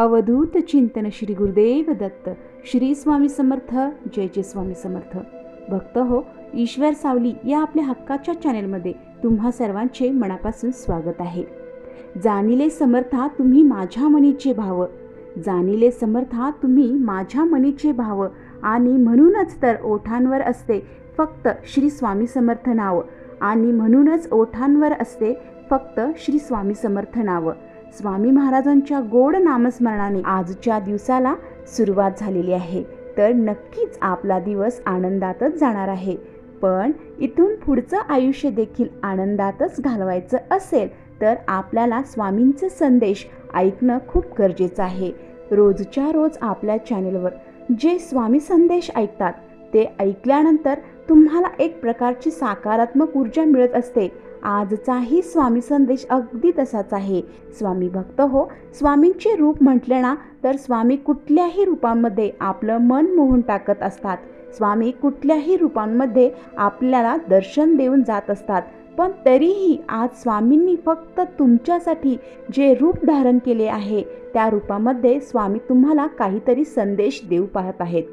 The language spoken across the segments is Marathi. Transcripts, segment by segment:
अवधूत चिंतन श्री गुरुदेव दत्त श्री स्वामी समर्थ जय जय स्वामी समर्थ. भक्त हो ईश्वर सावली या आपल्या हक्काच्या चॅनेलमध्ये तुम्हा सर्वांचे मनापासून स्वागत आहे. जाणिले समर्था तुम्ही माझ्या मनीचे भाव. जाणिले समर्था तुम्ही माझ्या मनीचे भाव. आणि म्हणूनच तर ओठांवर असते फक्त श्री स्वामी समर्थ नाव. आणि म्हणूनच ओठांवर असते फक्त श्री स्वामी समर्थ नाव. स्वामी महाराजांच्या गोड नामस्मरणाने आजच्या दिवसाला सुरुवात झालेली आहे. तर नक्कीच आपला दिवस आनंदातच जाणार आहे. पण इथून पुढचं आयुष्य देखील आनंदातच घालवायचं असेल तर आपल्याला स्वामींचे संदेश ऐकणं खूप गरजेचं आहे. रोजच्या रोज आपल्या चॅनेलवर जे स्वामी संदेश ऐकतात ते ऐकल्यानंतर तुम्हाला एक प्रकारची सकारात्मक ऊर्जा मिळत असते. आजचाही स्वामी संदेश अगदी तसाच आहे. स्वामी भक्त हो स्वामींचे रूप म्हटले ना तर स्वामी कुठल्याही रूपांमध्ये आपलं मन मोहून टाकत असतात. स्वामी कुठल्याही रूपांमध्ये आपल्याला दर्शन देऊन जात असतात. पण तरीही आज स्वामींनी फक्त तुमच्यासाठी जे रूप धारण केले आहे त्या रूपामध्ये स्वामी तुम्हाला काहीतरी संदेश देऊ पाहत आहेत.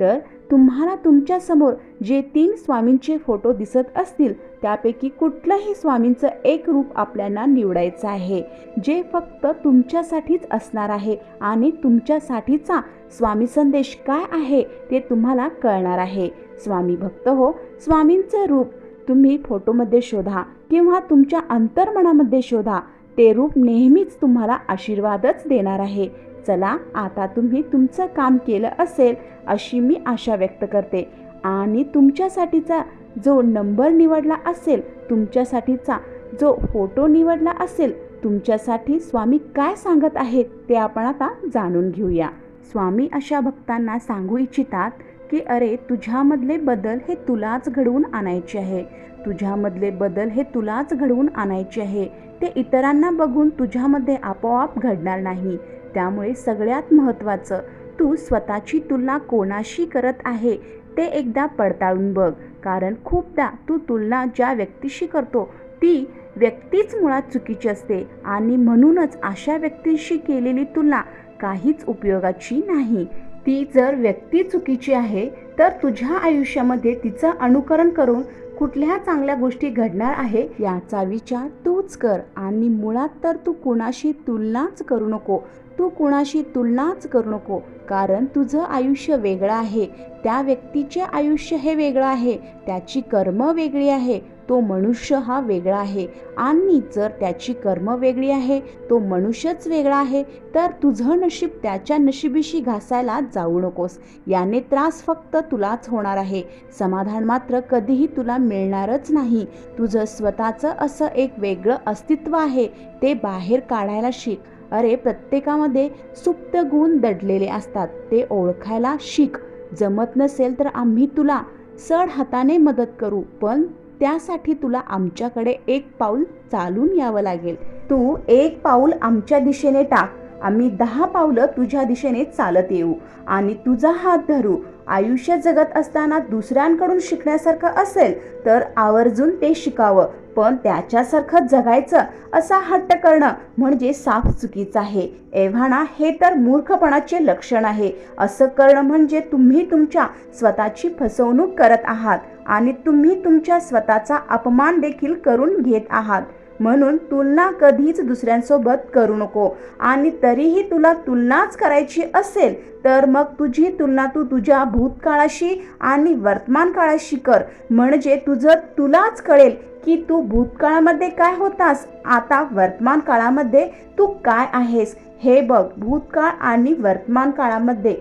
तर तुम्हाला तुमच्यासमोर जे तीन स्वामींचे फोटो दिसत असतील त्यापैकी कुठलंही स्वामींचं एक रूप आपल्याला निवडायचं आहे. जे फक्त तुमच्यासाठीच असणार आहे आणि तुमच्यासाठीचा स्वामी संदेश काय आहे ते तुम्हाला कळणार आहे. स्वामी भक्त हो स्वामींचं रूप तुम्ही फोटोमध्ये शोधा किंवा तुमच्या अंतर्मनामध्ये शोधा. ते रूप नेहमीच तुम्हाला आशीर्वादच देणार आहे. चला आता तुम्ही तुमचं काम केलं असेल अशी मी आशा व्यक्त करते. आणि तुमच्यासाठीचा जो नंबर निवडला असेल तुमच्यासाठीचा जो फोटो निवडला असेल तुमच्यासाठी स्वामी काय सांगत आहेत ते आपण आता जाणून घेऊया. स्वामी अशा भक्तांना सांगू इच्छितात की अरे तुझ्यामधले बदल हे तुलाच घडवून आणायचे आहे. तुझ्यामधले बदल हे तुलाच घडवून आणायचे आहे. ते इतरांना बघून तुझ्यामध्ये आपोआप घडणार नाही. त्यामुळे सगळ्यात महत्त्वाचं तू स्वतःची तुलना कोणाशी करत आहे ते एकदा पडताळून बघ. कारण खूपदा तू तुलना ज्या व्यक्तीशी करतो ती व्यक्तीच मुळात चुकीची असते आणि म्हणूनच अशा व्यक्तीशी केलेली तुलना काहीच उपयोगाची नाही. ती जर व्यक्ती चुकीची आहे तर तुझ्या आयुष्यामध्ये तिचं अनुकरण करून कुठल्या चांगल्या गोष्टी घडणार आहे याचा विचार तूच कर आणि मुळात तर तू कुणाशी तुलनाच करू नको. तू कुणाशी तुलनाच करू नको. कारण तुझं आयुष्य वेगळं आहे. त्या व्यक्तीचे आयुष्य हे वेगळं आहे. त्याची कर्म वेगळी आहे. तो मनुष्य हा वेगळा आहे. आणि जर त्याची कर्म वेगळी आहे तो मनुष्यच वेगळा आहे तर तुझं नशीब त्याच्या नशिबीशी घासायला जाऊ नकोस. याने त्रास फक्त तुलाच होणार आहे. समाधान मात्र कधीही तुला मिळणारच नाही. तुझं स्वतःचं असं एक वेगळं अस्तित्व आहे. ते बाहेर काढायला शिक. अरे प्रत्येकामध्ये सुप्त गुण दडलेले असतात. ते ओळखायला शिक. जमत नसेल तर आम्ही तुला सड हाताने मदत करू पण त्यासाठी तुला आमच्याकडे एक पाऊल चालून यावं लागेल. तू एक पाऊल आमच्या दिशेने टाक. आम्ही दहा पावलं तुझ्या दिशेने चालत येऊ आणि तुझा हात धरू. आयुष्य जगत असताना दुसऱ्यांकडून शिकण्यासारखं असेल तर आवर्जून ते शिकावं पण त्याच्यासारखं जगायचं असा हट्ट करणं म्हणजे साफ चुकीचं आहे. एव्हाना हे तर मूर्खपणाचे लक्षण आहे. असं करणं म्हणजे तुम्ही तुमच्या स्वतःची फसवणूक करत आहात आणि तुम्ही तुमच्या स्वतःचा अपमान देखील करून घेत आहात. म्हणून तुलना कधीच दुसऱ्यांसोबत करू नको. आणि तरीही तुला तुलनाच करायची असेल तर मग तुझी तुलना तू तुझ्या भूतकाळाशी आणि वर्तमान काळाशी कर. म्हणजे तुझं तुलाच कळेल की तू भूतकाळामध्ये काय होतास. आता वर्तमान काळामध्ये तू काय आहेस? हे बघ भूतकाळ आणि वर्तमान काळामध्ये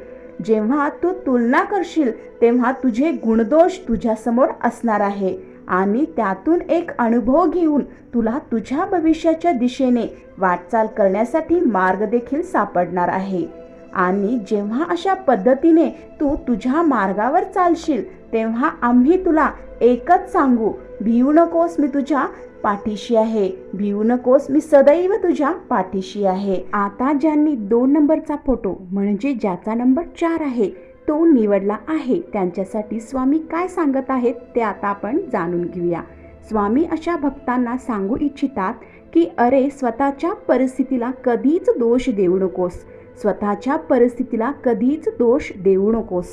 जेव्हा तू तुलना करशील तेव्हा तुझे गुणदोष तुझ्यासमोर असणार आहे. आणि त्यातून एक अनुभव घेऊन तुला तुझ्या भविष्याच्या दिशेने वाटचाल करण्यासाठी मार्ग देखील सापडणार आहे. आणि जेव्हा अशा पद्धतीने तू तुझ्या मार्गावर चालशील तेव्हा आम्ही तुला एकच सांगू भिवू नकोस मी तुझ्या पाठीशी आहे. भिवू नकोस मी सदैव तुझ्या पाठीशी आहे. आता ज्यांनी दोन नंबरचा फोटो म्हणजे ज्याचा नंबर चार आहे तो निवडला आहे. त्यांच्यासाठी स्वामी काय सांगत आहेत ते आता आपण जाणून घेऊया. स्वामी अशा भक्तांना सांगू इच्छितात की अरे स्वतःच्या परिस्थितीला कधीच दोष देऊ नकोस. स्वतःच्या परिस्थितीला कधीच दोष देऊ नकोस.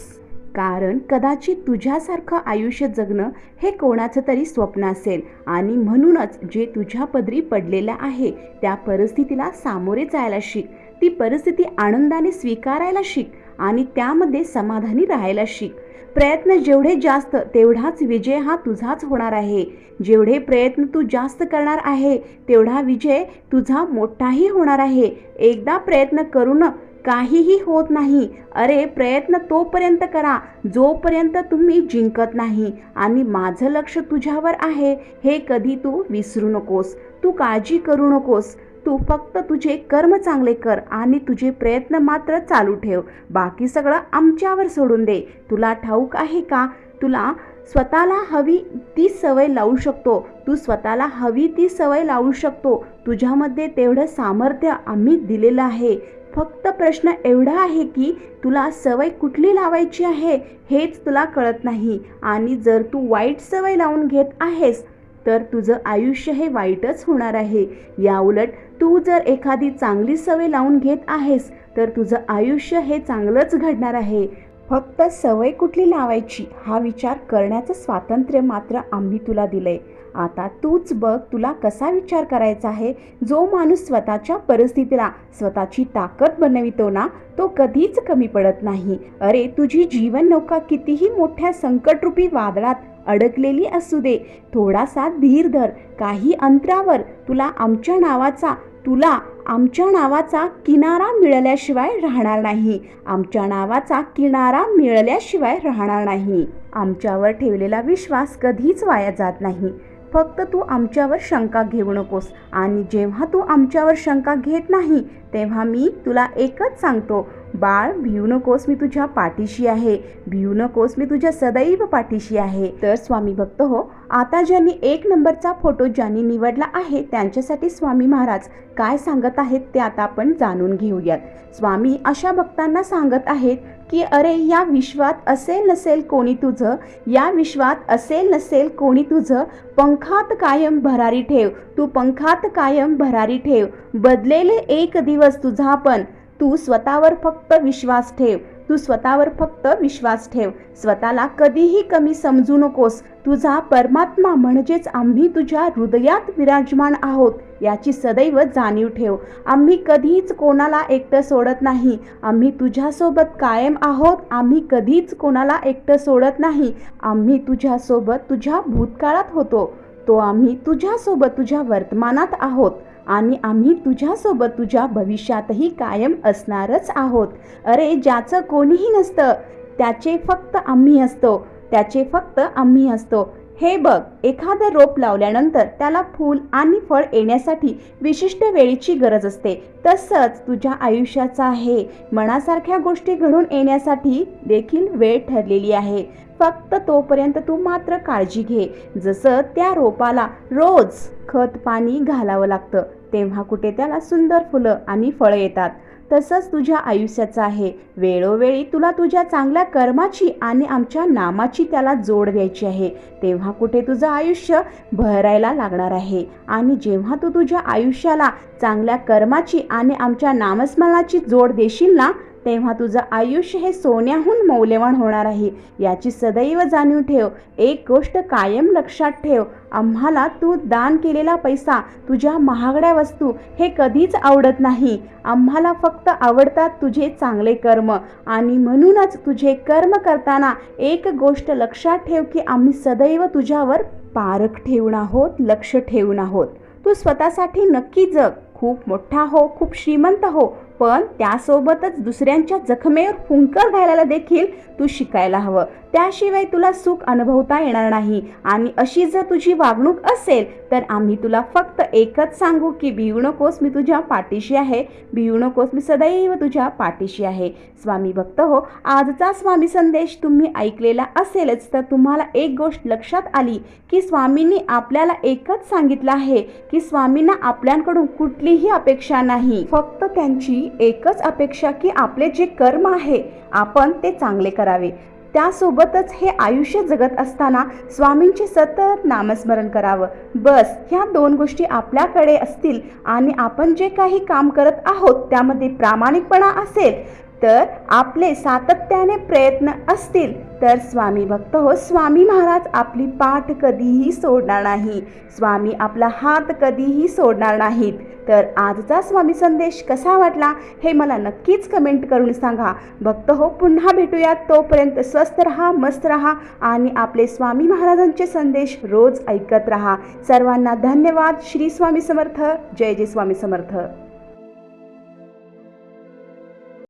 कारण कदाचित तुझ्यासारखं आयुष्य जगणं हे कोणाचं तरी स्वप्न असेल आणि म्हणूनच जे तुझ्या पदरी पडलेलं आहे त्या परिस्थितीला सामोरे जायला शिक. ती परिस्थिती आनंदाने स्वीकारायला शिक आणि त्यामध्ये समाधानी राहायला शिक. प्रयत्न जेवढे जास्त तेवढाच विजय हा तुझाच होणार आहे. जेवढे प्रयत्न तू जास्त करणार आहे तेवढा विजय तुझा मोठाही होणार आहे. एकदा प्रयत्न करून काहीही होत नाही. अरे प्रयत्न तोपर्यंत करा जोपर्यंत तुम्ही जिंकत नाही. आणि माझं लक्ष तुझ्यावर आहे हे कधी तू विसरू नकोस. तू काळजी करू नकोस. तू फक्त तुझे कर्म चांगले कर आणि तुझे प्रयत्न मात्र चालू ठेव. बाकी सगळं आमच्यावर सोडून दे. तुला ठाऊक आहे का? तुला स्वतःला हवी ती सवय लावू शकतो. तू स्वतःला हवी ती सवय लावू शकतो. तुझ्यामध्ये तेवढं सामर्थ्य आम्ही दिलेलं आहे. फक्त प्रश्न एवढा आहे की तुला सवय कुठली लावायची आहे हेच तुला कळत नाही. आणि जर तू वाईट सवय लावून घेत आहेस तर तुझं आयुष्य हे वाईटच होणार आहे. याउलट तू जर एखादी चांगली सवय लावून घेत आहेस तर तुझं आयुष्य हे चांगलंच घडणार आहे. फक्त सवय कुठली लावायची हा विचार करण्याचं स्वातंत्र्य मात्र आम्ही तुला दिलंय. आता तूच बघ तुला कसा विचार करायचा आहे. जो माणूस स्वतःच्या परिस्थितीला स्वतःची ताकद बनवितो ना तो कधीच कमी पडत नाही. अरे तुझी जीवन नौका कितीही मोठ्या संकटरूपी वादळात अडकलेली असू दे. थोडासा धीर धर. काही अंतरावर तुला आमच्या नावाचा तुला आमच्या नावाचा किनारा मिळाल्याशिवाय राहणार नाही. आमच्या नावाचा किनारा मिळाल्याशिवाय राहणार नाही. आमच्यावर ठेवलेला विश्वास कधीच वाया जात नाही. फक्त तू आमच्यावर शंका घेऊ नकोस. आणि जेव्हा तू आमच्यावर शंका घेत नाही तेव्हा मी तुला एकच सांगतो. बाळ भिऊ नकोस मी तुझ्या पाठीशी आहे. भिऊ नकोस मी तुझ्या सदैव पाठीशी आहे. तर स्वामी भक्त हो आता ज्यांनी एक नंबरचा फोटो ज्यांनी निवडला आहे त्यांच्यासाठी स्वामी महाराज काय सांगत आहेत ते आता आपण जाणून घेऊयात. स्वामी अशा भक्तांना सांगत आहेत की अरे या विश्वात असेल नसेल कोणी तुझं या विश्वात असेल नसेल कोणी तुझं पंखात कायम भरारी ठेव तू पंखात कायम भरारी ठेव बदलेले एक दिवस तुझा पण तू स्वतःवर फक्त विश्वास ठेव. तू स्वतःवर फक्त विश्वास ठेव. स्वतःला कधीही कमी समजू नकोस. तुझा परमात्मा म्हणजेच आम्ही तुझ्या हृदयात विराजमान आहोत याची सदैव जाणीव ठेव. आम्ही कधीच कोणाला एकटं सोडत नाही. आम्ही तुझ्यासोबत कायम आहोत. आम्ही कधीच कोणाला एकटं सोडत नाही. आम्ही तुझ्यासोबत तुझ्या भूतकाळात होतो. तो आम्ही तुझ्यासोबत तुझ्या वर्तमानात आहोत. आणि आम्ही तुझ्यासोबत तुझ्या भविष्यातही कायम असणारच आहोत. अरे ज्याचं कोणीही नसतं त्याचे फक्त आम्ही असतो. त्याचे फक्त आम्ही असतो. हे बघ एखादं रोप लावल्यानंतर त्याला फूल आणि फळ येण्यासाठी विशिष्ट वेळेची गरज असते. तसंच तुझ्या आयुष्याचा आहे. मनासारख्या गोष्टी घडून येण्यासाठी देखील वेळ ठरलेली आहे. फक्त तोपर्यंत तू मात्र काळजी घे. जसं त्या रोपाला रोज खत पाणी घालावं लागतं तेव्हा कुठे त्याला सुंदर फुलं आणि फळं येतात. तसंच तुझ्या आयुष्याचं आहे. वेळोवेळी तुला तुझ्या चांगल्या कर्माची आणि आमच्या नामाची त्याला जोड द्यायची आहे. तेव्हा कुठे तुझं आयुष्य भरायला लागणार आहे. आणि जेव्हा तू तुझ्या आयुष्याला चांगल्या कर्माची आणि आमच्या नामस्मरणाची जोड देशील ना तेव्हा तुझं आयुष्य हे सोन्याहून मौल्यवान होणार आहे. याची सदैव जाणीव ठेव. एक गोष्ट कायम लक्षात ठेव. आम्हाला तू दान केलेला पैसा तुझ्या महागड्या वस्तू हे कधीच आवडत नाही. आम्हाला फक्त आवडतात तुझे चांगले कर्म. आणि म्हणूनच तुझे कर्म करताना एक गोष्ट लक्षात ठेव की आम्ही सदैव तुझ्यावर पारख ठेवून आहोत लक्ष ठेवून आहोत. तू स्वतःसाठी नक्की जग. खूप मोठा हो खूप श्रीमंत हो. पण त्यासोबतच दुसऱ्यांच्या जखमेवर फुंकर घालायला देखील तू शिकायला हवं. त्याशिवाय तुला सुख अनुभवता येणार नाही. आणि अशी जर तुझी वागणूक असेल तर आम्ही तुला फक्त एकच सांगू की भिवू नकोस मी तुझ्या पाठीशी आहे. भिवू नकोस मी सदैव तुझ्या पाठीशी आहे. स्वामी भक्त हो आजचा स्वामी संदेश तुम्ही ऐकलेला असेलच तर तुम्हाला एक गोष्ट लक्षात आली की स्वामींनी आपल्याला एकच सांगितलं आहे की स्वामींना आपल्याकडून कुठलीही अपेक्षा नाही. फक्त त्यांची एकच अपेक्षा की आपले जे कर्म आहे आपण ते चांगले करावे. त्यासोबतच हे आयुष्य जगत असताना स्वामींचे सतत नामस्मरण करावं. बस ह्या दोन गोष्टी आपल्याकडे असतील आणि आपण जे काही काम करत आहोत त्यामध्ये प्रामाणिकपणा असेल तर आपले सातत्याने प्रयत्न असतील तर स्वामी भक्त हो स्वामी महाराज आपली पाठ कधीही सोडणार नाही. स्वामी आपला हात कधीही सोडणार नाहीत. तर आजचा स्वामी संदेश कसा वाटला हे मला नक्कीच कमेंट करून सांगा. भक्त हो पुन्हा भेटूयात. तोपर्यंत स्वस्त रहा मस्त रहा आणि आपले स्वामी महाराजांचे संदेश रोज ऐकत रहा. सर्वांना धन्यवाद. श्री स्वामी समर्थ. जय जय स्वामी समर्थ.